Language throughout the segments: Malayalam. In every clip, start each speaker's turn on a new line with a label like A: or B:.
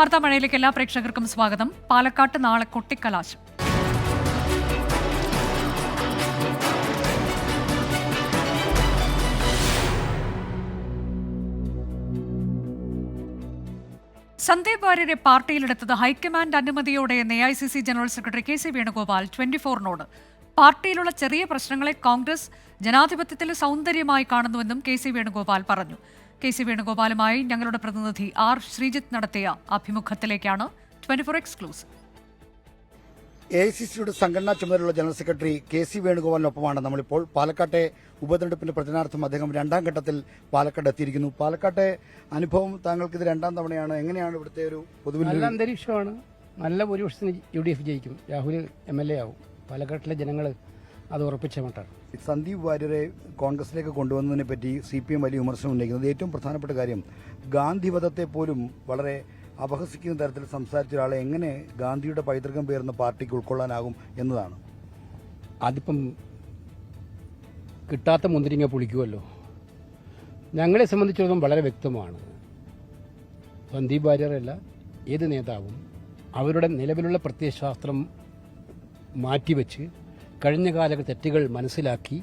A: വാർത്താ മഴയിലേക്ക് എല്ലാ പ്രേക്ഷകർക്കും സ്വാഗതം. പാലക്കാട്ട് നാളെ കൊട്ടിക്കലാശം. സന്ദീപ് വാര്യരെ പാർട്ടിയിലെടുത്തത് ഹൈക്കമാൻഡ് അനുമതിയോടെ A I C C general secretary K C Venugopal twenty ഫോറിനോട് പാർട്ടിയിലുള്ള ചെറിയ പ്രശ്നങ്ങളെ കോൺഗ്രസ് ജനാധിപത്യത്തിലെ സൗന്ദര്യമായി കാണുന്നുവെന്നും കെ സി വേണുഗോപാൽ പറഞ്ഞു. കെ സി വേണുഗോപാലുമായി ഞങ്ങളുടെ പ്രതിനിധി ആർ ശ്രീജിത്ത് നടത്തിയ അഭിമുഖത്തിലേക്കാണ് twenty four exclusive.
B: A I C സിയുടെ സംഘടനാ ചുമതലയുള്ള ജനറൽ സെക്രട്ടറി കെ സി വേണുഗോപാലിനൊപ്പമാണ് നമ്മളിപ്പോൾ പാലക്കാട്ടെ ഉപതെരഞ്ഞെടുപ്പിന്റെ പ്രചരണാർത്ഥം അദ്ദേഹം രണ്ടാം ഘട്ടത്തിൽ പാലക്കാട് എത്തിയിരിക്കുന്നു. പാലക്കാട്ടെ അനുഭവം താങ്കൾക്ക് ഇത് രണ്ടാം തവണയാണ്. എങ്ങനെയാണ് ഇവിടുത്തെ ഒരു പൊതുവിൽ
C: നല്ല അന്തരീക്ഷമാണ്. നല്ല ഭൂരിപക്ഷത്തിന് യു ഡി എഫ് ജയിക്കും. രാഹുൽ എം എൽ എ ആവും. പാലക്കാട്ടിലെ ജനങ്ങൾ അത് ഉറപ്പിച്ച മട്ടാണ്.
B: സന്ദീപ് വാര്യരെ കോൺഗ്രസിലേക്ക് കൊണ്ടുവന്നതിനെ പറ്റി സി പി എം വലിയ വിമർശനം ഉന്നയിക്കുന്നത്. ഏറ്റവും പ്രധാനപ്പെട്ട കാര്യം ഗാന്ധിവധത്തെ പോലും വളരെ അപഹസിക്കുന്ന തരത്തിൽ സംസാരിച്ച ഒരാളെ എങ്ങനെ ഗാന്ധിയുടെ പൈതൃകം പേർന്ന പാർട്ടിക്ക് ഉൾക്കൊള്ളാനാകും എന്നതാണ്?
C: അതിപ്പം കിട്ടാത്ത മുന്തിരിങ്ങ പുളിക്കുമല്ലോ ഞങ്ങളെ സംബന്ധിച്ചിടത്തോളം വളരെ വ്യക്തമാണ്. സന്ദീപ് വാര്യരല്ല ഏത് നേതാവും അവരുടെ നിലവിലുള്ള പ്രത്യയശാസ്ത്രം മാറ്റിവെച്ച് കഴിഞ്ഞ കാല തെറ്റുകൾ മനസ്സിലാക്കി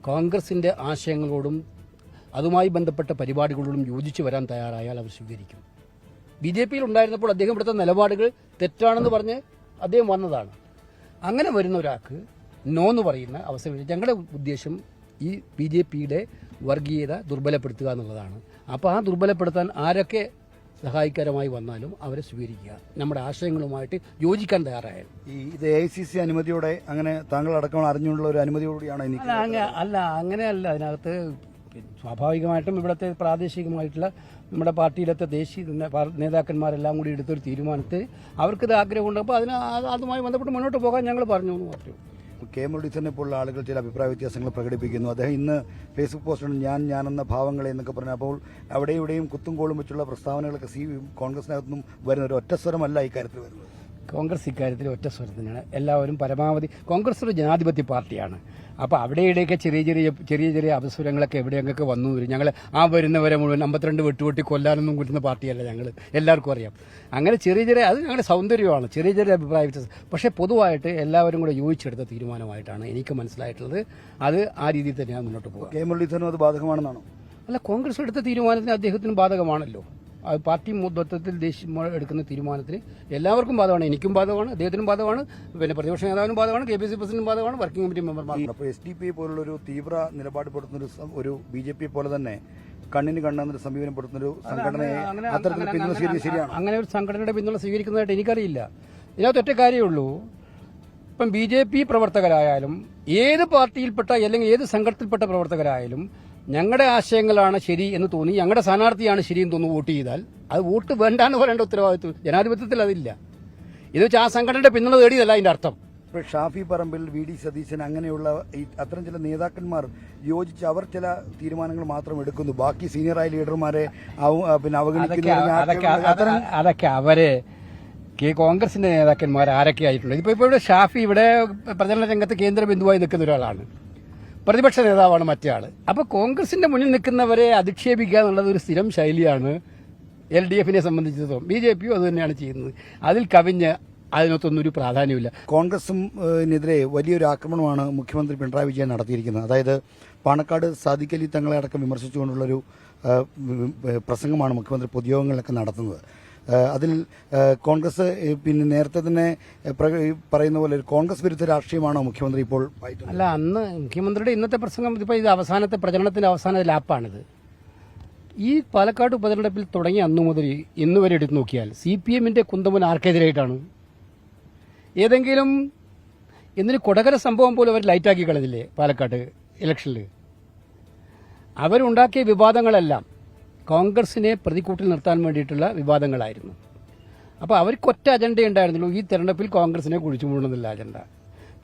C: കോൺഗ്രസിന്റെ ആശയങ്ങളോടും അതുമായി ബന്ധപ്പെട്ട പരിപാടികളോടും യോജിച്ചു വരാൻ തയ്യാറായാൽ അവർ സ്വീകരിക്കും. ബി ജെ പിയിൽ ഉണ്ടായിരുന്നപ്പോൾ അദ്ദേഹം ഇവിടുത്തെ നിലപാടുകൾ തെറ്റാണെന്ന് പറഞ്ഞ് അദ്ദേഹം വന്നതാണ്. അങ്ങനെ വരുന്ന ഒരാൾക്ക് നോ എന്ന് പറയുന്ന അവസരം ഞങ്ങളുടെ ഉദ്ദേശം ഈ ബി ജെ പിയുടെ വർഗീയത ദുർബലപ്പെടുത്തുക എന്നുള്ളതാണ്. അപ്പോൾ ആ ദുർബലപ്പെടുത്താൻ ആരൊക്കെ സഹായകരമായി വന്നാലും അവരെ സ്വീകരിക്കുക. നമ്മുടെ ആശയങ്ങളുമായിട്ട് യോജിക്കാൻ തയ്യാറായാലും
B: ഈ ഇത് എ ഐ സി സി അനുമതിയോടെ അങ്ങനെ താങ്കൾ അടക്കം അറിഞ്ഞുള്ള ഒരു അനുമതിയോടെയാണ് എനിക്ക്
C: അല്ല അങ്ങ- അങ്ങനെയല്ല. അതിനകത്ത് സ്വാഭാവികമായിട്ടും ഇവിടുത്തെ പ്രാദേശികമായിട്ടുള്ള നമ്മുടെ പാർട്ടിയിലത്തെ ദേശീയ നേതാക്കന്മാരെല്ലാം കൂടി എടുത്തൊരു തീരുമാനത്തിൽ അവർക്കിത് ആഗ്രഹമുണ്ട്. അപ്പോൾ അതിന് അത് അതുമായി ബന്ധപ്പെട്ട് മുന്നോട്ട് പോകാൻ ഞങ്ങൾ പറഞ്ഞു എന്ന് പറഞ്ഞു.
B: കെ മുരളീധരനെ പോലുള്ള ആളുകൾ ചില അഭിപ്രായ വ്യത്യാസങ്ങൾ പ്രകടിപ്പിക്കുന്നു. അദ്ദേഹം ഇന്ന് ഫേസ്ബുക്ക് പോസ്റ്റിൽ ഞാൻ ഞാനെന്ന ഭാവങ്ങളെ എന്നൊക്കെ പറഞ്ഞു. അപ്പോൾ അവിടെ ഇവിടെയും കുത്തും കോളും വെച്ചുള്ള പ്രസ്താവനകളൊക്കെ സി കോൺഗ്രസിനകത്തുനിന്നും വരുന്ന ഒരു ഒറ്റസ്വരമല്ല ഇക്കാര്യത്തിൽ വരുന്നത്.
C: കോൺഗ്രസ് ഇക്കാര്യത്തിൽ ഒറ്റ സ്വരത്തിനാണ് എല്ലാവരും പരമാവധി കോൺഗ്രസ് ഒരു ജനാധിപത്യ പാർട്ടിയാണ്. അപ്പോൾ അവിടെ ഇവിടെയൊക്കെ ചെറിയ ചെറിയ ചെറിയ ചെറിയ അവസരങ്ങളൊക്കെ എവിടെയൊക്കെ വന്നു വരും. ഞങ്ങൾ ആ വരുന്നവരെ മുഴുവൻ അമ്പത്തിരണ്ട് വെട്ടുവെട്ടി കൊല്ലാനൊന്നും കിട്ടുന്ന പാർട്ടിയല്ല ഞങ്ങൾ എല്ലാവർക്കും അറിയാം. അങ്ങനെ ചെറിയ ചെറിയ അത് ഞങ്ങളുടെ സൗന്ദര്യമാണ്. ചെറിയ ചെറിയ അഭിപ്രായ വ്യത്യാസം. പക്ഷേ പൊതുവായിട്ട് എല്ലാവരും കൂടെ യോജിച്ചെടുത്ത തീരുമാനമായിട്ടാണ് എനിക്ക് മനസ്സിലായിട്ടുള്ളത്. അത് ആ രീതിയിൽ തന്നെയാണ് മുന്നോട്ട് പോകുക
B: കെ മുരളീധരനും അത് ബാധകമാണെന്നാണോ?
C: അല്ല കോൺഗ്രസ് എടുത്ത തീരുമാനത്തിന് അദ്ദേഹത്തിന് ബാധകമാണല്ലോ. പാർട്ടി മൊത്തത്തിൽ ദേശീയ എടുക്കുന്ന തീരുമാനത്തിന് എല്ലാവർക്കും ബാധകമാണ്. എനിക്കും ബാധകമാണ്. അദ്ദേഹത്തിനും ബാധകമാണ്. പിന്നെ പ്രതിപക്ഷ നേതാവിനും ബാധകമാണ്. കെ പി സി പ്രസിഡന്റും ബാധകമാണ്. വർക്കിംഗ് കമ്മിറ്റി മെമ്പർമാർ
B: അപ്പോൾ എസ് ഡി പി പോലുള്ള ഒരു തീവ്ര നിലപാട് പെടുത്തുന്ന ഒരു ബി ജെ പി പോലെ തന്നെ കണ്ണിന് കണ്ണെന്നൊരു സമീപനം പെടുത്തുന്ന ഒരു സംഘടനയെ
C: അങ്ങനെ-
B: അത്തരത്തിൽ പിന്തുണ ശരിയാണ്.
C: അങ്ങനെ ഒരു സംഘടനയുടെ പിന്തുണ സ്വീകരിക്കുന്നതായിട്ട് എനിക്കറിയില്ല. ഇതിനകത്ത് ഒറ്റ കാര്യമുള്ളൂ. ഇപ്പം ബി ജെ പി പ്രവർത്തകരായാലും ഏത് പാർട്ടിയിൽപ്പെട്ട അല്ലെങ്കിൽ ഏത് സംഘടനത്തിൽപ്പെട്ട പ്രവർത്തകരായാലും ഞങ്ങളുടെ ആശയങ്ങളാണ് ശരി എന്ന് തോന്നി ഞങ്ങളുടെ സ്ഥാനാർത്ഥിയാണ് ശരി എന്ന് തോന്നുന്നു വോട്ട് ചെയ്താൽ അത് വോട്ട് വേണ്ട എന്ന് പറയേണ്ട ഉത്തരവാദിത്വം ജനാധിപത്യത്തിൽ അതില്ല. ഇത് വെച്ചാൽ ആ സംഘടനയുടെ പിന്തുണ തേടിയതല്ല അതിന്റെ അർത്ഥം.
B: ഇപ്പോൾ ഷാഫി പറമ്പിൽ വി ഡി സതീശൻ അങ്ങനെയുള്ള അത്തരം ചില നേതാക്കന്മാർ യോജിച്ച് അവർ ചില തീരുമാനങ്ങൾ മാത്രം എടുക്കുന്നു. ബാക്കി സീനിയറായ ലീഡർമാരെ പിന്നെ
C: അതൊക്കെ അതൊക്കെ അവർ കെ കോൺഗ്രസിന്റെ നേതാക്കന്മാർ ആരൊക്കെ ആയിട്ടുണ്ട് ഇപ്പൊ ഇപ്പോൾ ഇവിടെ ഷാഫി ഇവിടെ പ്രചരണ രംഗത്ത് കേന്ദ്ര ബിന്ദുവായി നിൽക്കുന്ന ഒരാളാണ്. പ്രതിപക്ഷ നേതാവാണ് മറ്റേ ആൾ അപ്പൊ കോൺഗ്രസിന്റെ മുന്നിൽ നിൽക്കുന്നവരെ അധിക്ഷേപിക്കുക എന്നുള്ളത് ഒരു സ്ഥിരം ശൈലിയാണ് എൽ ഡി എഫിനെ സംബന്ധിച്ചിടത്തോളം. ബി ജെ പിയും അത് തന്നെയാണ് ചെയ്യുന്നത്. അതിൽ കവിഞ്ഞ് അതിനകത്തൊന്നും ഒരു പ്രാധാന്യമില്ല
B: കോൺഗ്രസും ഏഹ്, വലിയൊരു ആക്രമണമാണ് മുഖ്യമന്ത്രി പിണറായി വിജയൻ നടത്തിയിരിക്കുന്നത്. അതായത് പാണക്കാട് സാദിഖലി തങ്ങളെ അടക്കം വിമർശിച്ചുകൊണ്ടുള്ളൊരു പ്രസംഗമാണ് മുഖ്യമന്ത്രി പൊതുയോഗങ്ങളിലൊക്കെ നടത്തുന്നത്. അതിൽ കോൺഗ്രസ് പിന്നെ നേരത്തെ തന്നെ പറയുന്ന പോലെ കോൺഗ്രസ് വിരുദ്ധ രാഷ്ട്രീയമാണോ മുഖ്യമന്ത്രി ഇപ്പോൾ?
C: അല്ല അന്ന് മുഖ്യമന്ത്രിയുടെ ഇന്നത്തെ പ്രസംഗം ഇതിപ്പോൾ ഇത് അവസാനത്തെ പ്രചരണത്തിന്റെ അവസാന ലാപ്പാണിത്. ഈ പാലക്കാട് ഉപതെരഞ്ഞെടുപ്പിൽ തുടങ്ങി അന്നു മുതൽ ഇന്ന് വരെ എടുത്തു നോക്കിയാൽ സി പി എമ്മിന്റെ കുന്തമുൻ ആർക്കെതിരായിട്ടാണ്. ഏതെങ്കിലും എന്നൊരു കൊടകര സംഭവം പോലും അവർ ലൈറ്റാക്കി കളഞ്ഞില്ലേ പാലക്കാട് ഇലക്ഷനിൽ അവരുണ്ടാക്കിയ വിവാദങ്ങളെല്ലാം കോൺഗ്രസിനെ പ്രതിക്കൂട്ടിൽ നിർത്താൻ വേണ്ടിയിട്ടുള്ള വിവാദങ്ങളായിരുന്നു. അപ്പോൾ അവർക്ക് ഒറ്റ അജണ്ട ഉണ്ടായിരുന്നുള്ളൂ. ഈ തെരഞ്ഞെടുപ്പിൽ കോൺഗ്രസിനെ കുഴിച്ചു മൂടുന്നില്ല അജണ്ട.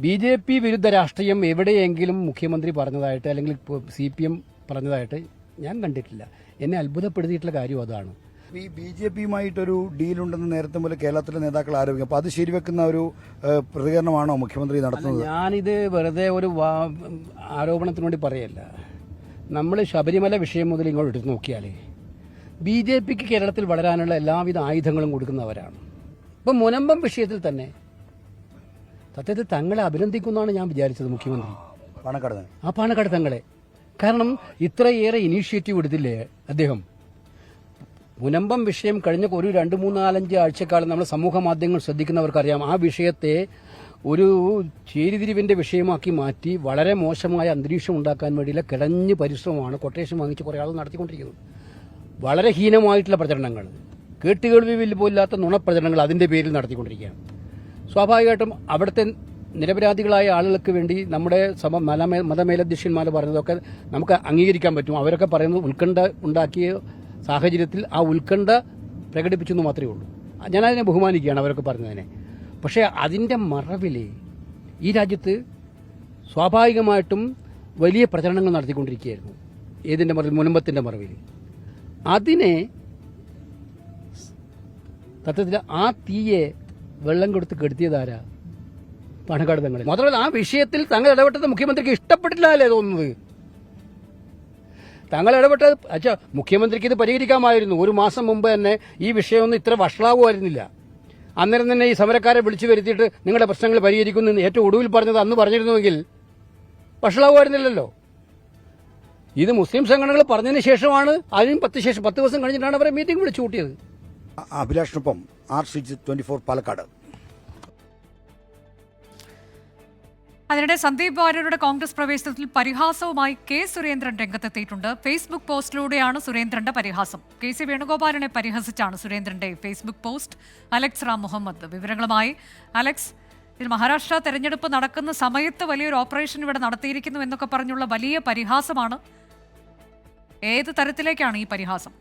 C: ബി ജെ പി വിരുദ്ധ രാഷ്ട്രീയം എവിടെയെങ്കിലും മുഖ്യമന്ത്രി പറഞ്ഞതായിട്ട് അല്ലെങ്കിൽ സി പി എം പറഞ്ഞതായിട്ട് ഞാൻ കണ്ടിട്ടില്ല. എന്നെ അത്ഭുതപ്പെടുത്തിയിട്ടുള്ള കാര്യം അതാണ്.
B: ഈ ബി ജെ പിയുമായിട്ടൊരു ഡീലുണ്ടെന്ന് നേരത്തെ പോലെ കേരളത്തിലെ നേതാക്കൾ ആരോപിക്കും. അപ്പോൾ അത് ശരിവെക്കുന്ന ഒരു പ്രതികരണമാണോ മുഖ്യമന്ത്രി നടത്തുന്നത്?
C: ഞാനിത് വെറുതെ ഒരു വാ- ആരോപണത്തിന് വേണ്ടി പറയല്ല. നമ്മൾ ശബരിമല വിഷയം മുതൽ ഇങ്ങോട്ട് എടുത്ത് നോക്കിയാലേ ബി ജെ പിക്ക് കേരളത്തിൽ വളരാനുള്ള എല്ലാവിധ ആയുധങ്ങളും കൊടുക്കുന്നവരാണ്. ഇപ്പം മുനമ്പം വിഷയത്തിൽ തന്നെ സത്യത്തിൽ തങ്ങളെ അഭിനന്ദിക്കുമെന്നാണ് ഞാൻ വിചാരിച്ചത് മുഖ്യമന്ത്രി.
B: പാണക്കാട്.
C: ആ പാണക്കാട് തങ്ങളെ. കാരണം ഇത്രയേറെ ഇനീഷ്യേറ്റീവ് എടുത്തില്ലേ അദ്ദേഹം? മുനമ്പം വിഷയം കഴിഞ്ഞ ഒരു രണ്ട് മൂന്ന് നാലഞ്ച് ആഴ്ചക്കാലം നമ്മൾ സമൂഹ മാധ്യമങ്ങൾ ശ്രദ്ധിക്കുന്നവർക്കറിയാം. ആ വിഷയത്തെ ഒരു ചേരിതിരിവിന്റെ വിഷയമാക്കി മാറ്റി വളരെ മോശമായ അന്തരീക്ഷം ഉണ്ടാക്കാൻ വേണ്ടിയുള്ള കിടഞ്ഞ് പരിശ്രമമാണ് കൊട്ടേഷൻ വാങ്ങിച്ച് കുറേ ആൾ നടത്തിക്കൊണ്ടിരിക്കുന്നത്. വളരെ ഹീനമായിട്ടുള്ള പ്രചരണങ്ങൾ. കേട്ടുകേൾവി പോലില്ലാത്ത നുണപ്രചരണങ്ങൾ അതിന്റെ പേരിൽ നടത്തിക്കൊണ്ടിരിക്കുകയാണ്. സ്വാഭാവികമായിട്ടും അവിടുത്തെ നിരപരാധികളായ ആളുകൾക്ക് വേണ്ടി നമ്മുടെ സമ മലമേ മതമേലധ്യക്ഷന്മാർ പറയുന്നതൊക്കെ നമുക്ക് അംഗീകരിക്കാൻ പറ്റും. അവരൊക്കെ പറയുന്നത് ഉത്കണ്ഠ ഉണ്ടാക്കിയ സാഹചര്യത്തിൽ ആ ഉത്കണ്ഠ പ്രകടിപ്പിച്ചെന്ന് മാത്രമേ ഉള്ളൂ. ഞാനതിനെ ബഹുമാനിക്കുകയാണ് അവരൊക്കെ പറഞ്ഞതിനെ. പക്ഷേ അതിന്റെ മറവിൽ ഈ രാജ്യത്ത് സ്വാഭാവികമായിട്ടും വലിയ പ്രചരണങ്ങൾ നടത്തിക്കൊണ്ടിരിക്കുകയായിരുന്നു. ഏതിന്റെ മറവിൽ മുനമ്പത്തിന്റെ മറവിൽ അതിനെ തത്വത്തിൽ ആ തീയെ വെള്ളം കൊടുത്ത് കെടുത്തിയതാരാ? പാണക്കാട് തങ്ങളെ മാത്രമല്ല ആ വിഷയത്തിൽ തങ്ങൾ ഇടപെട്ടത് മുഖ്യമന്ത്രിക്ക് ഇഷ്ടപ്പെട്ടില്ലല്ലേ തോന്നുന്നത്? തങ്ങൾ ഇടപെട്ടത് അച്ഛാ മുഖ്യമന്ത്രിക്ക് ഇത് പരിഹരിക്കാമായിരുന്നു. ഒരു മാസം മുമ്പ് തന്നെ ഈ വിഷയമൊന്നും ഇത്ര വഷളാവുമായിരുന്നില്ല. അന്നേരം തന്നെ ഈ സമരക്കാരെ വിളിച്ചു വരുത്തിയിട്ട് നിങ്ങളുടെ പ്രശ്നങ്ങൾ പരിഹരിക്കുന്നു ഏറ്റവും ഒടുവിൽ പറഞ്ഞത് അന്ന് പറഞ്ഞിരുന്നുവെങ്കിൽ വഷളാവുമായിരുന്നില്ലല്ലോ. ഇത് മുസ്ലിം സംഘടനകൾ പറഞ്ഞതിന് ശേഷമാണ് അതിനും പത്ത് ശേഷം പത്ത് ദിവസം കഴിഞ്ഞിട്ടാണ് അവരെ മീറ്റിംഗ് വിളിച്ചു കൂട്ടിയത്.
B: അഭിലാഷിനൊപ്പം R Sreejith twenty four Palakkad.
A: അതിനിടെ സന്ദീപ് വാര്യരുടെ കോൺഗ്രസ് പ്രവേശനത്തിൽ പരിഹാസവുമായി കെ സുരേന്ദ്രൻ രംഗത്തെത്തിയിട്ടുണ്ട്. ഫേസ്ബുക്ക് പോസ്റ്റിലൂടെയാണ് സുരേന്ദ്രന്റെ പരിഹാസം. കെ സി വേണുഗോപാലിനെ പരിഹസിച്ചാണ് സുരേന്ദ്രന്റെ Facebook post. Alex Ram Muhammad. വിവരങ്ങളുമായി അലക്സ് ഇതിൽ മഹാരാഷ്ട്ര തെരഞ്ഞെടുപ്പ് നടക്കുന്ന സമയത്ത് വലിയൊരു ഓപ്പറേഷൻ ഇവിടെ നടത്തിയിരിക്കുന്നു എന്നൊക്കെ പറഞ്ഞുള്ള വലിയ പരിഹാസമാണ് ഏത് തരത്തിലേക്കാണ് ഈ പരിഹാസം?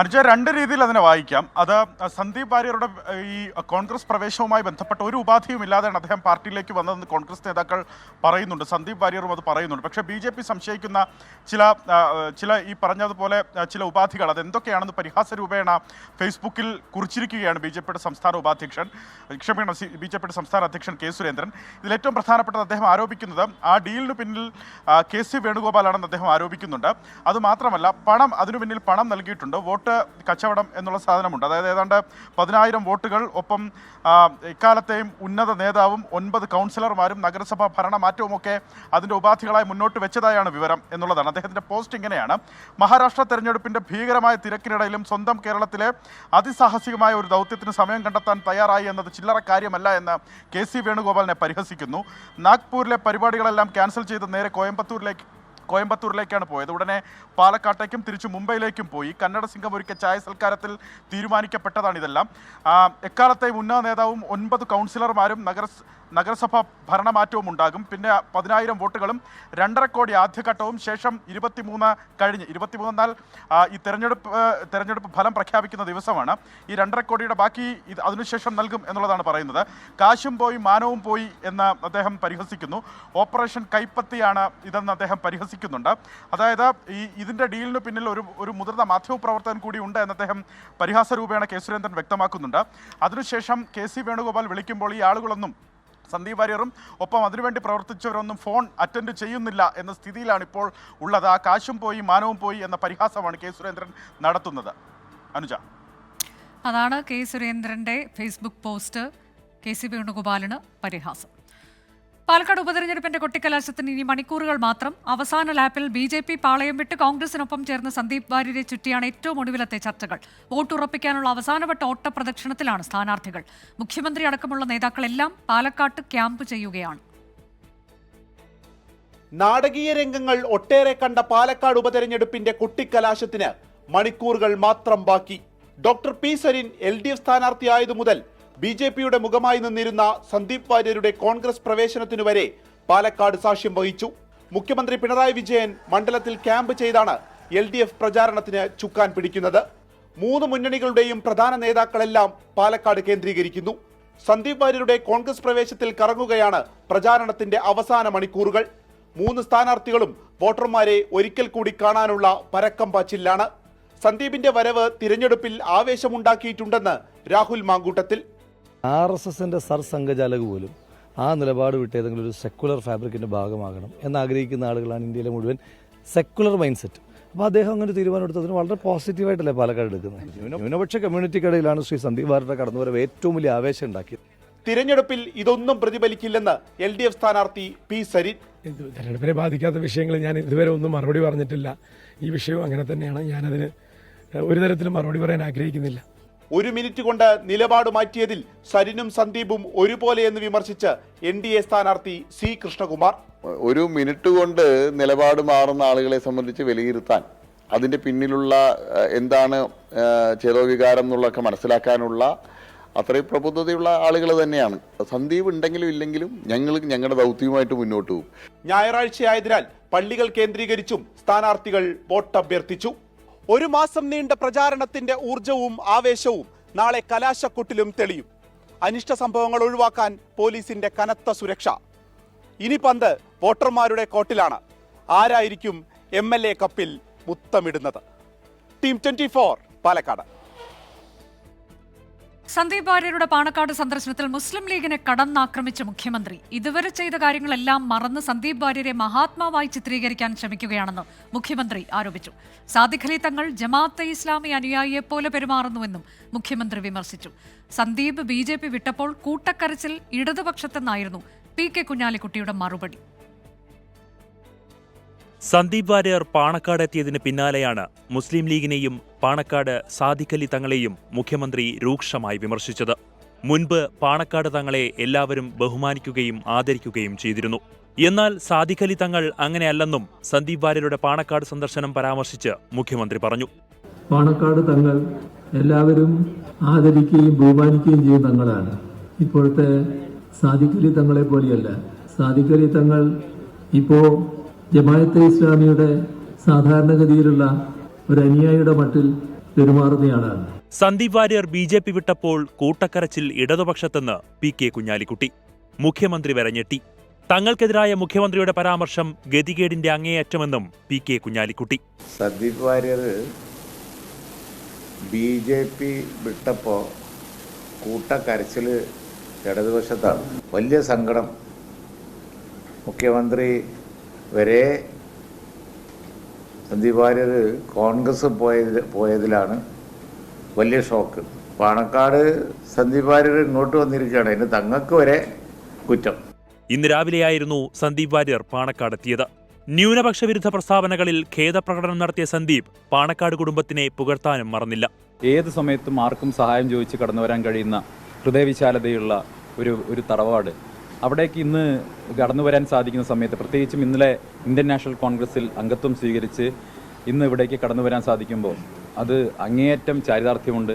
D: അനുജ രണ്ട് രീതിയിൽ അതിനെ വായിക്കാം. അത് സന്ദീപ് വാര്യരുടെ ഈ കോൺഗ്രസ് പ്രവേശവുമായി ബന്ധപ്പെട്ട ഒരു ഉപാധിയും ഇല്ലാതെയാണ് അദ്ദേഹം പാർട്ടിയിലേക്ക് വന്നതെന്ന് കോൺഗ്രസ് നേതാക്കൾ പറയുന്നുണ്ട്. സന്ദീപ് വാര്യറും അത് പറയുന്നുണ്ട്. പക്ഷേ ബി ജെ പി സംശയിക്കുന്ന ചില ചില ഈ പറഞ്ഞതുപോലെ ചില ഉപാധികൾ അത് എന്തൊക്കെയാണെന്ന് പരിഹാസ രൂപേണ ഫേസ്ബുക്കിൽ കുറിച്ചിരിക്കുകയാണ് ബി ജെ പിയുടെ സംസ്ഥാന ഉപാധ്യക്ഷൻ. ക്ഷമിക്കണം ബി ജെ പിയുടെ സംസ്ഥാന അധ്യക്ഷൻ കെ സുരേന്ദ്രൻ. ഇതിൽ ഏറ്റവും പ്രധാനപ്പെട്ടത് അദ്ദേഹം ആരോപിക്കുന്നത് ആ ഡീലിന് പിന്നിൽ കെ സി വേണുഗോപാലാണെന്ന് അദ്ദേഹം ആരോപിക്കുന്നുണ്ട്. അതുമാത്രമല്ല പണം അതിനു പിന്നിൽ പണം നൽകിയിട്ടുണ്ട്. വോട്ട് കച്ചവടം എന്നുള്ള സാധനമുണ്ട്. അതായത് ഏതാണ്ട് പതിനായിരം വോട്ടുകൾ ഒപ്പം ഇക്കാലത്തെയും ഉന്നത നേതാവും ഒൻപത് കൗൺസിലർമാരും നഗരസഭാ ഭരണമാറ്റവും ഒക്കെ അതിന്റെ ഉപാധികളായി മുന്നോട്ട് വെച്ചതായാണ് വിവരം എന്നുള്ളതാണ്. അദ്ദേഹത്തിന്റെ പോസ്റ്റ് ഇങ്ങനെയാണ്. മഹാരാഷ്ട്ര തെരഞ്ഞെടുപ്പിന്റെ ഭീകരമായ തിരക്കിനിടയിലും സ്വന്തം കേരളത്തിലെ അതിസാഹസികമായ ഒരു ദൗത്യത്തിന് സമയം കണ്ടെത്താൻ തയ്യാറായി എന്നത് ചില്ലറ കാര്യമല്ല എന്ന് കെ സി വേണുഗോപാലിനെ പരിഹസിക്കുന്നു. നാഗ്പൂരിലെ പരിപാടികളെല്ലാം ക്യാൻസൽ ചെയ്ത് നേരെ കോയമ്പത്തൂരിലേക്ക് കോയമ്പത്തൂരിലേക്കാണ് പോയത്. ഉടനെ പാലക്കാട്ടേക്കും തിരിച്ചു മുംബൈയിലേക്കും പോയി. കന്നഡ സിംഗം ഒരുക്കിയ ചായ സൽക്കാരത്തിൽ തീരുമാനിക്കപ്പെട്ടതാണ് ഇതെല്ലാം. എക്കാലത്തെയും ഉന്നത നേതാവും ഒൻപത് കൗൺസിലർമാരും നഗര നഗരസഭ ഭരണമാറ്റവും ഉണ്ടാകും. പിന്നെ പതിനായിരം വോട്ടുകളും രണ്ടര കോടി ആദ്യഘട്ടവും ശേഷം ഇരുപത്തിമൂന്ന് കഴിഞ്ഞ് ഇരുപത്തിമൂന്നാൽ ഈ തെരഞ്ഞെടുപ്പ് തെരഞ്ഞെടുപ്പ് ഫലം പ്രഖ്യാപിക്കുന്ന ദിവസമാണ്. ഈ രണ്ടര കോടിയുടെ ബാക്കി ഇത് അതിനുശേഷം നൽകും എന്നുള്ളതാണ് പറയുന്നത്. കാശും പോയി മാനവും പോയി എന്ന് അദ്ദേഹം പരിഹസിക്കുന്നു. ഓപ്പറേഷൻ കൈപ്പത്തിയാണ് ഇതെന്ന് അദ്ദേഹം പരിഹസിക്കുന്നുണ്ട്. അതായത് ഈ ഇതിന്റെ ഡീലിന് പിന്നിൽ ഒരു ഒരു മുതിർന്ന മാധ്യമപ്രവർത്തകൻ കൂടി ഉണ്ട് എന്ന് അദ്ദേഹം പരിഹാസ രൂപേണ കെ സുരേന്ദ്രൻ വ്യക്തമാക്കുന്നുണ്ട്. അതിനുശേഷം കെ സി വേണുഗോപാൽ വിളിക്കുമ്പോൾ ഈ ആളുകളൊന്നും സന്ദീപ് വാര്യറും ഒപ്പം അതിനുവേണ്ടി പ്രവർത്തിച്ചവരൊന്നും ഫോൺ അറ്റൻഡ് ചെയ്യുന്നില്ല എന്ന സ്ഥിതിയിലാണ് ഇപ്പോൾ ഉള്ളത്. ആ കാശും പോയി മാനവും പോയി എന്ന പരിഹാസമാണ് കെ സുരേന്ദ്രൻ നടത്തുന്നത്. അനുജ.
A: അതാണ് കെ സുരേന്ദ്രന്റെ ഫേസ്ബുക്ക് പോസ്റ്റ്. കെ സി വേണുഗോപാലിന് പരിഹാസം. പാലക്കാട് ഉപതെരഞ്ഞെടുപ്പിന്റെ കൊട്ടിക്കലാശത്തിന് ഇനി മണിക്കൂറുകൾ മാത്രം. അവസാന ലാപ്പിൽ ബി ജെ പി പാളയം വിട്ട് കോൺഗ്രസിനൊപ്പം ചേർന്ന സന്ദീപ് വാര്യരെ ചുറ്റിയാണ് ഏറ്റവും ഒടുവിലത്തെ ചർച്ചകൾ. വോട്ടുറപ്പിക്കാനുള്ള അവസാനവട്ട ഓട്ടപ്രദക്ഷിണത്തിലാണ് സ്ഥാനാർത്ഥികൾ. മുഖ്യമന്ത്രി അടക്കമുള്ള നേതാക്കളെല്ലാം പാലക്കാട്ട് ക്യാമ്പ് ചെയ്യുകയാണ്.
E: നാടകീയ രംഗങ്ങൾ ഒട്ടേറെ കണ്ട പാലക്കാട് ഉപതെരഞ്ഞെടുപ്പിന്റെ കൊട്ടിക്കലാശത്തിന് മണിക്കൂറുകൾ മാത്രം ബാക്കി. Doctor P Sarin L D F സ്ഥാനാർത്ഥിയായതു മുതൽ ബി ജെ പിയുടെ മുഖമായി നിന്നിരുന്ന സന്ദീപ് വാര്യരുടെ കോൺഗ്രസ് പ്രവേശനത്തിനു വരെ പാലക്കാട് സാക്ഷ്യം വഹിച്ചു. മുഖ്യമന്ത്രി പിണറായി വിജയൻ മണ്ഡലത്തിൽ ക്യാമ്പ് ചെയ്താണ് എൽ ഡി എഫ് പ്രചാരണത്തിന് ചുക്കാൻ പിടിക്കുന്നത്. മൂന്ന് മുന്നണികളുടെയും പ്രധാന നേതാക്കളെല്ലാം പാലക്കാട് കേന്ദ്രീകരിക്കുന്നു. സന്ദീപ് വാര്യരുടെ കോൺഗ്രസ് പ്രവേശത്തിൽ കറങ്ങുകയാണ് പ്രചാരണത്തിന്റെ അവസാന മണിക്കൂറുകൾ. മൂന്ന് സ്ഥാനാർത്ഥികളും വോട്ടർമാരെ ഒരിക്കൽ കൂടി കാണാനുള്ള പരക്കം പാച്ചിലാണ്. സന്ദീപിന്റെ വരവ് തിരഞ്ഞെടുപ്പിൽ ആവേശമുണ്ടാക്കിയിട്ടുണ്ടെന്ന് രാഹുൽ മാങ്കൂട്ടത്തിൽ.
F: ആർ എസ് എസിന്റെ സർസംഘചാലക് പോലും ആ നിലപാട് വിട്ട് ഏതെങ്കിലും ഒരു സെക്കുലർ ഫാബ്രിക്കിന്റെ ഭാഗമാകണം എന്നാഗ്രഹിക്കുന്ന ആളുകളാണ് ഇന്ത്യയിലെ മുഴുവൻ സെക്കുലർ മൈൻഡ് സെറ്റ് അപ്പോൾ അദ്ദേഹം അങ്ങനെ തീരുമാനം എടുത്തതിന് വളരെ പോസിറ്റീവായിട്ടല്ലേ പാലക്കാട് എടുക്കുന്നത്? ന്യൂന- ന്യൂനപക്ഷ കമ്മ്യൂണിറ്റിക്കിടയിലാണ് ശ്രീ സന്ദീപ് വാര്യരുടെ കടന്നുവരവ് ഏറ്റവും വലിയ ആവേശം ഉണ്ടാക്കിയത്.
E: തിരഞ്ഞെടുപ്പിൽ ഇതൊന്നും പ്രതിഫലിക്കില്ലെന്ന് എൽ ഡി എഫ് സ്ഥാനാർത്ഥി പി സരിൻ.
G: തെരഞ്ഞെടുപ്പിനെ ബാധിക്കാത്ത വിഷയങ്ങൾ ഞാൻ ഇതുവരെ ഒന്നും മറുപടി പറഞ്ഞിട്ടില്ല. ഈ വിഷയവും അങ്ങനെ തന്നെയാണ്. ഞാനതിന് ഒരു തരത്തിലും മറുപടി പറയാൻ ആഗ്രഹിക്കുന്നില്ല.
E: ഒരു മിനിറ്റ് കൊണ്ട് നിലപാട് മാറ്റിയതിൽ സരിനും സന്ദീപും ഒരുപോലെയെന്ന് വിമർശിച്ച് എൻ ഡി എ സ്ഥാനാർത്ഥി സി കൃഷ്ണകുമാർ.
H: ഒരു മിനിറ്റ് കൊണ്ട് നിലപാട് മാറുന്ന ആളുകളെ സംബന്ധിച്ച് വിലയിരുത്താൻ അതിന്റെ പിന്നിലുള്ള എന്താണ് ചേതോവികാരം എന്നുള്ളതൊക്കെ മനസ്സിലാക്കാനുള്ള അത്രയും പ്രബുദ്ധതയുള്ള ആളുകൾ തന്നെയാണ്. സന്ദീപ് ഉണ്ടെങ്കിലും ഇല്ലെങ്കിലും ഞങ്ങൾ ഞങ്ങളുടെ ദൗത്യവുമായിട്ട് മുന്നോട്ട് പോകും.
E: ഞായറാഴ്ചയായതിനാൽ പള്ളികൾ കേന്ദ്രീകരിച്ചും സ്ഥാനാർത്ഥികൾ വോട്ടഭ്യർത്ഥിച്ചു. ഒരു മാസം നീണ്ട പ്രചാരണത്തിന്റെ ഊർജവും ആവേശവും നാളെ കലാശക്കൊട്ടിലും തെളിയും. അനിഷ്ട സംഭവങ്ങൾ ഒഴിവാക്കാൻ പോലീസിന്റെ കനത്ത സുരക്ഷ. ഇനി പന്ത് വോട്ടർമാരുടെ കോട്ടിലാണ്. ആരായിരിക്കും എം എൽ എ കപ്പിൽ മുത്തമിടുന്നത്? Team twenty four Palakkad.
A: Sandeep വാര്യരുടെ പാണക്കാട് സന്ദർശനത്തിൽ മുസ്ലിം ലീഗിനെ കടന്നാക്രമിച്ച മുഖ്യമന്ത്രി. ഇതുവരെ ചെയ്ത കാര്യങ്ങളെല്ലാം മറന്ന് സന്ദീപ് വാര്യരെ മഹാത്മാവായി ചിത്രീകരിക്കാൻ ശ്രമിക്കുകയാണെന്ന് മുഖ്യമന്ത്രി ആരോപിച്ചു. സാദിഖലി തങ്ങൾ ജമാഅത്തെ ഇസ്ലാമി അനുയായിയെപ്പോലെ പെരുമാറുന്നുവെന്നും മുഖ്യമന്ത്രി വിമർശിച്ചു. സന്ദീപ് ബി വിട്ടപ്പോൾ കൂട്ടക്കരച്ചിൽ ഇടതുപക്ഷത്തെന്നായിരുന്നു പി കെ കുഞ്ഞാലിക്കുട്ടിയുടെ മറുപടി.
I: സന്ദീപ് വാര്യർ പാണക്കാട് എത്തിയതിന് പിന്നാലെയാണ് മുസ്ലിം ലീഗിനെയും പാണക്കാട് സാദിഖലി തങ്ങളെയും മുഖ്യമന്ത്രി രൂക്ഷമായി വിമർശിച്ചത്. മുൻപ് പാണക്കാട് തങ്ങളെ എല്ലാവരും ബഹുമാനിക്കുകയും ആദരിക്കുകയും ചെയ്തിരുന്നു. എന്നാൽ സാദിഖലി തങ്ങൾ അങ്ങനെയല്ലെന്നും സന്ദീപ് വാര്യരുടെ പാണക്കാട് സന്ദർശനം പരാമർശിച്ച് മുഖ്യമന്ത്രി പറഞ്ഞു.
J: പാണക്കാട് തങ്ങൾ എല്ലാവരും ആദരിക്കുകയും ബഹുമാനിക്കുകയും ചെയ്യുന്ന തങ്ങളാണ്. ഇപ്പോഴത്തെ സാദിഖലി തങ്ങളെ പോലെയല്ല. സാദിഖലി തങ്ങൾ ഇപ്പോ ജമായത്തെ ഇസ്ലാമിയുടെ സാധാരണഗതിയിലുള്ള ഒരു അനുയായിയുടെ മട്ടിൽ പെരുമാറുന്നയാളാണ്.
I: Sandeep Varier B J P വിട്ടപ്പോൾ കൂട്ടക്കരച്ചിൽ ഇടതുപക്ഷത്തെന്ന് പി കെ കുഞ്ഞാലിക്കുട്ടി. മുഖ്യമന്ത്രി വരഞ്ഞെട്ടി തങ്ങൾക്കെതിരായ മുഖ്യമന്ത്രിയുടെ പരാമർശം ഗതികേടിന്റെ അങ്ങേയറ്റമെന്നും P K Kunhalikutty.
K: Sandeep Varier B J P വിട്ടപ്പോൾ കൂട്ടക്കരച്ചിൽ ഇടതുപക്ഷത്താണ്. വലിയ സങ്കടം മുഖ്യമന്ത്രി വരെ സന്ദീപ് വാര്യർ കോൺഗ്രസ് പോയത് പോയതിലാണ് വലിയ ഷോക്ക്. പാണക്കാട് സന്ദീപ് വാര്യർ ഇങ്ങോട്ട് വന്നിരിക്കുകയാണ്. അതിന് തങ്ങൾക്ക് വരെ കുറ്റം.
I: ഇന്ന് രാവിലെയായിരുന്നു സന്ദീപ് വാര്യർ പാണക്കാടെത്തിയത് ന്യൂനപക്ഷ വിരുദ്ധ പ്രസ്താവനകളിൽ ഖേദപ്രകടനം നടത്തിയ സന്ദീപ് പാണക്കാട് കുടുംബത്തിനെ പുകഴ്ത്താനും മറന്നില്ല.
L: ഏത് സമയത്തും ആർക്കും സഹായം ചോദിച്ച് കടന്നു വരാൻ കഴിയുന്ന ഹൃദയവിശാലതയുള്ള ഒരു ഒരു തറവാട് അവിടേക്ക് ഇന്ന് കടന്നു വരാൻ സാധിക്കുന്ന സമയത്ത് പ്രത്യേകിച്ചും ഇന്നലെ ഇന്ത്യൻ നാഷണൽ കോൺഗ്രസിൽ അംഗത്വം സ്വീകരിച്ച് ഇന്ന് ഇവിടേക്ക് കടന്നു വരാൻ സാധിക്കുമ്പോൾ അത് അങ്ങേയറ്റം ചാരിതാർത്ഥ്യമുണ്ട്.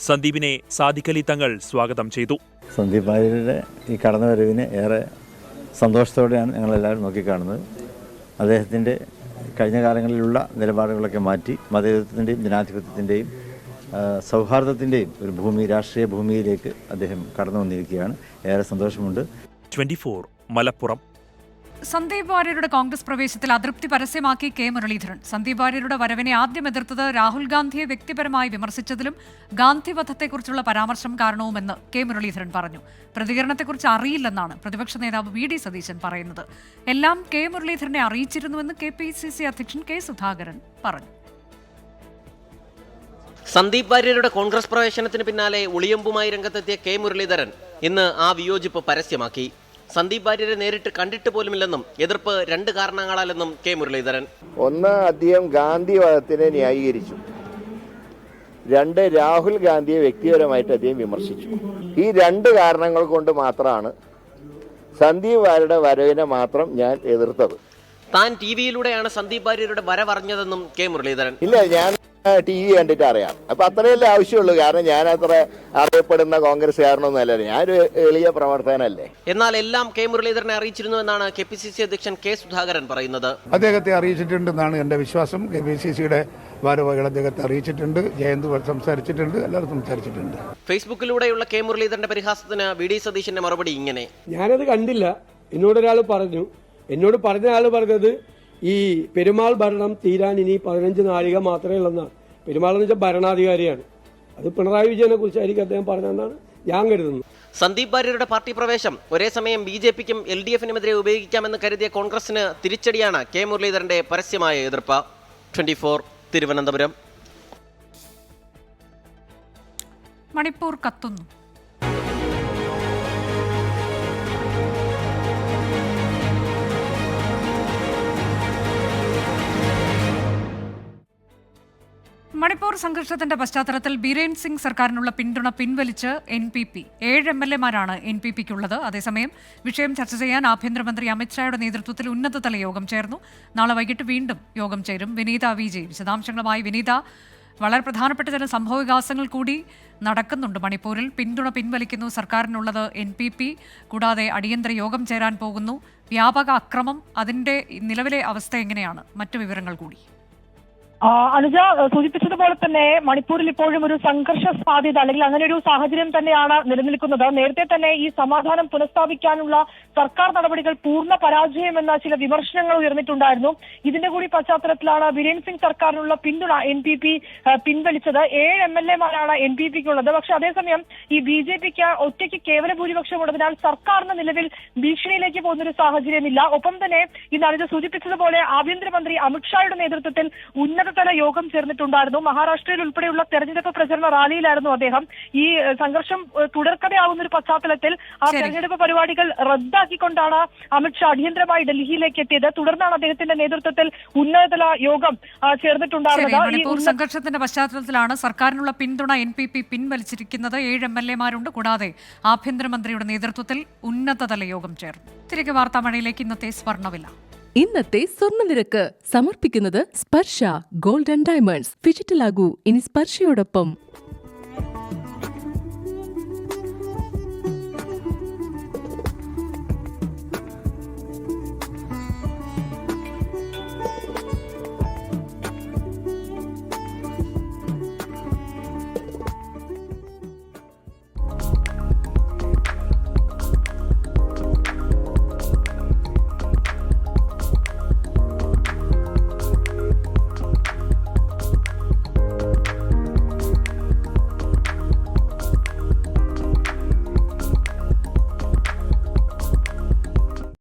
I: സന്ദീപിനെ സാദിഖലി തങ്ങൾ സ്വാഗതം ചെയ്തു.
F: സന്ദീപ് ഭാര്യയുടെ ഈ കടന്നുവരവിനെ ഏറെ സന്തോഷത്തോടെയാണ് ഞങ്ങളെല്ലാവരും നോക്കിക്കാണുന്നത്. അദ്ദേഹത്തിന്റെ കഴിഞ്ഞ കാലങ്ങളിലുള്ള നിലപാടുകളൊക്കെ മാറ്റി മതേതത്വത്തിന്റെയും ജനാധിപത്യത്തിന്റെയും സൗഹാർദ്ദത്തിന്റെയും ഒരു ഭൂമി രാഷ്ട്രീയ ഭൂമിയിലേക്ക് അദ്ദേഹം കടന്നു വന്നിരിക്കുകയാണ്. ഏറെ സന്തോഷമുണ്ട്.
I: ട്വന്റി മലപ്പുറം.
A: സന്ദീപ് വാര്യരുടെ കോൺഗ്രസ് പ്രവേശത്തിൽ അതൃപ്തി പരസ്യമാക്കി കെ. മുരളീധരൻ. സന്ദീപ് വാര്യരുടെ വരവിനെ ആദ്യം എതിർത്തത് രാഹുൽ ഗാന്ധിയെ വ്യക്തിപരമായി വിമർശിച്ചതിലും ഗാന്ധി വധത്തെക്കുറിച്ചുള്ള പരാമർശം കാരണവുമെന്ന് കെ. മുരളീധരൻ പറഞ്ഞു. പ്രതികരണത്തെക്കുറിച്ച് അറിയില്ലെന്നാണ് പ്രതിപക്ഷ നേതാവ് വി. ഡി. സതീശൻ പറയുന്നത്. എല്ലാം കെ. മുരളീധരനെ അറിയിച്ചിരുന്നുവെന്ന് കെ. പി. സി. സി അധ്യക്ഷൻ കെ. സുധാകരൻ പറഞ്ഞു.
M: സന്ദീപ് വാര്യരുടെ കോൺഗ്രസ് പ്രവേശനത്തിന് പിന്നാലെ ഒളിയമ്പുമായി രംഗത്തെത്തിയ കെ മുരളീധരൻ ഇന്ന് ആ വിയോജിപ്പ് പരസ്യമാക്കി. സന്ദീപ് വാര്യരെ നേരിട്ട് കണ്ടിട്ട് പോലുമില്ലെന്നും എതിർപ്പ് രണ്ട് കാരണങ്ങളാലെന്നും കെ മുരളീധരൻ.
K: ഒന്ന് അദ്ദേഹം ഗാന്ധി വധത്തിനെ ന്യായീകരിച്ചു. രണ്ട് രാഹുൽ ഗാന്ധിയെ വ്യക്തിപരമായിട്ട് അദ്ദേഹം വിമർശിച്ചു. ഈ രണ്ട് കാരണങ്ങൾ കൊണ്ട് മാത്രമാണ് സന്ദീപ് വാര്യരുടെ വരവിനെ മാത്രം ഞാൻ എതിർത്തത്.
M: താൻ ടി വിയിലൂടെയാണ് സന്ദീപ് വാര്യരുടെ വരവറിഞ്ഞതെന്നും കെ മുരളീധരൻ.
K: ഇല്ല ഞാൻ ടി വി കണ്ടിട്ട് അറിയാം അപ്പൊ അത്രയല്ലേ ആവശ്യമുള്ളൂ. കാരണം ഞാൻ അത്ര അറിയപ്പെടുന്ന കോൺഗ്രസ്സുകാരനൊന്നും അല്ലല്ലോ ഞാനൊരു എളിയ പ്രവർത്തകനല്ലേ.
M: എന്നാൽ എല്ലാം കെ മുരളീധരനെ അറിയിച്ചിരുന്നു എന്നാണ് കെ പി സി സി അധ്യക്ഷൻ കെ സുധാകരൻ പറയുന്നത്.
B: അദ്ദേഹത്തെ അറിയിച്ചിട്ടുണ്ടെന്നാണ് എന്റെ വിശ്വാസം. കെ പി സി സിയുടെ ഭാരവാഹികൾ അദ്ദേഹത്തെ അറിയിച്ചിട്ടുണ്ട്. ജയന്ത് സംസാരിച്ചിട്ടുണ്ട്. എല്ലാവരും സംസാരിച്ചിട്ടുണ്ട്.
M: ഫേസ്ബുക്കിലൂടെയുള്ള കെ മുരളീധരന്റെ പരിഹാസത്തിന് വി ഡി സതീശന്റെ മറുപടി ഇങ്ങനെ.
G: ഞാനത് കണ്ടില്ല. എന്നോടൊരാൾ പറഞ്ഞു. എന്നോട് പറഞ്ഞ ആൾ പറഞ്ഞത് ഈ പെരുമാൾ ഭരണം തീരാൻ ഇനി പതിനഞ്ച് നാഴിക മാത്രമേ ഉള്ളെന്നാണ് പെരുമാൾ എന്ന് വെച്ചാൽ ഭരണാധികാരിയാണ്. അത് പിണറായി വിജയനെ കുറിച്ചായിരിക്കും അദ്ദേഹം പറഞ്ഞതെന്നാണ് ഞാൻ കരുതുന്നത്.
M: സന്ദീപ് ഭാര്യരുടെ പാർട്ടി പ്രവേശം. ഒരേ സമയം ബി ജെ പിക്കും എൽ ഡി എഫിനുമെതിരെ ഉപയോഗിക്കാമെന്ന് കരുതിയ കോൺഗ്രസിന് തിരിച്ചടിയാണ് കെ മുരളീധരന്റെ പരസ്യമായ എതിർപ്പ്. Twenty four Thiruvananthapuram.
A: മണിപ്പൂർ കത്തുന്നു. മണിപ്പൂർ സംഘർഷത്തിന്റെ പശ്ചാത്തലത്തിൽ ബിരേൻ സിംഗ് സർക്കാരിനുള്ള പിന്തുണ പിൻവലിച്ച് എൻ പി പി. ഏഴ് എം എൽ എമാരാണ് എൻ പി പിക്കുള്ളത് അതേസമയം വിഷയം ചർച്ച ചെയ്യാൻ ആഭ്യന്തരമന്ത്രി അമിത്ഷായുടെ നേതൃത്വത്തിൽ ഉന്നതതല യോഗം ചേർന്നു. നാളെ വൈകിട്ട് വീണ്ടും യോഗം ചേരും. വിനീത വി. ജെ. വിശദാംശങ്ങളുമായി വിനീത. വളരെ പ്രധാനപ്പെട്ട ചില സംഭവവികാസങ്ങൾ കൂടി നടക്കുന്നുണ്ട് മണിപ്പൂരിൽ. പിന്തുണ പിൻവലിക്കുന്നു സർക്കാരിനുള്ളത് എൻ പി പി. കൂടാതെ അടിയന്തര യോഗം ചേരാൻ പോകുന്നു. വ്യാപക അക്രമം. അതിന്റെ നിലവിലെ അവസ്ഥ എങ്ങനെയാണ്? മറ്റു വിവരങ്ങൾ കൂടി.
N: അനുജ സൂചിപ്പിച്ചതുപോലെ തന്നെ മണിപ്പൂരിൽ ഇപ്പോഴും ഒരു സംഘർഷ സാധ്യത അല്ലെങ്കിൽ അങ്ങനെ ഒരു സാഹചര്യം തന്നെയാണ് നിലനിൽക്കുന്നത്. നേരത്തെ തന്നെ ഈ സമാധാനം പുനഃസ്ഥാപിക്കാനുള്ള സർക്കാർ നടപടികൾ പൂർണ പരാജയമെന്ന ചില വിമർശനങ്ങൾ ഉയർന്നിട്ടുണ്ടായിരുന്നു. ഇതിന്റെ കൂടി പശ്ചാത്തലത്തിലാണ് ബിരേൻ സിംഗ് സർക്കാരിനുള്ള പിന്തുണ എൻ പി പി പിൻവലിച്ചത്. ഏഴ് എം എൽ എമാരാണ് എൻ പി പിക്കുള്ളത് പക്ഷെ അതേസമയം ഈ ബി ജെ പിക്ക് ഒറ്റയ്ക്ക് കേവല ഭൂരിപക്ഷം ഉള്ളതിനാൽ സർക്കാരിന് നിലവിൽ ഭീഷണിയിലേക്ക് പോകുന്ന ഒരു സാഹചര്യമില്ല. ഒപ്പം തന്നെ ഇന്ന് അനുജ സൂചിപ്പിച്ചതുപോലെ ആഭ്യന്തരമന്ത്രി അമിത്ഷായുടെ നേതൃത്വത്തിൽ ഉന്നതതല യോഗം ചേർന്നിട്ടുണ്ടായിരുന്നു. മഹാരാഷ്ട്രയിൽ ഉൾപ്പെടെയുള്ള തെരഞ്ഞെടുപ്പ് പ്രചരണ റാലിയിലായിരുന്നു അദ്ദേഹം. ഈ സംഘർഷം തുടർക്കഥയാവുന്ന ഒരു പശ്ചാത്തലത്തിൽ ആ തെരഞ്ഞെടുപ്പ് പരിപാടികൾ റദ്ദാക്കിക്കൊണ്ടാണ് അമിത്ഷാ അടിയന്തരമായി ഡൽഹിയിലേക്ക് എത്തിയത്. തുടർന്നാണ് അദ്ദേഹത്തിന്റെ നേതൃത്വത്തിൽ ഉന്നതതല യോഗം ചേർന്നിട്ടുണ്ടായിരുന്നത്.
A: സംഘർഷത്തിന്റെ പശ്ചാത്തലത്തിലാണ് സർക്കാരിനുള്ള പിന്തുണ എൻ പി പി പിൻവലിച്ചിരിക്കുന്നത്. ഏഴ് എം എൽ എമാരുണ്ട്. കൂടാതെ ആഭ്യന്തരമന്ത്രിയുടെ നേതൃത്വത്തിൽ ഉന്നതതല യോഗം ചേർന്നു. തിരികെ വാർത്താമഴയിലേക്ക് ഇന്നത്തെ സ്വർണവില.
O: ഇന്നത്തെ സ്വർണനിരക്ക് സമർപ്പിക്കുന്നത് സ്പർശ ഗോൾഡൻ ഡയമണ്ട്സ്. ഫിജിറ്റലാകൂ ഇനി സ്പർശയോടൊപ്പം.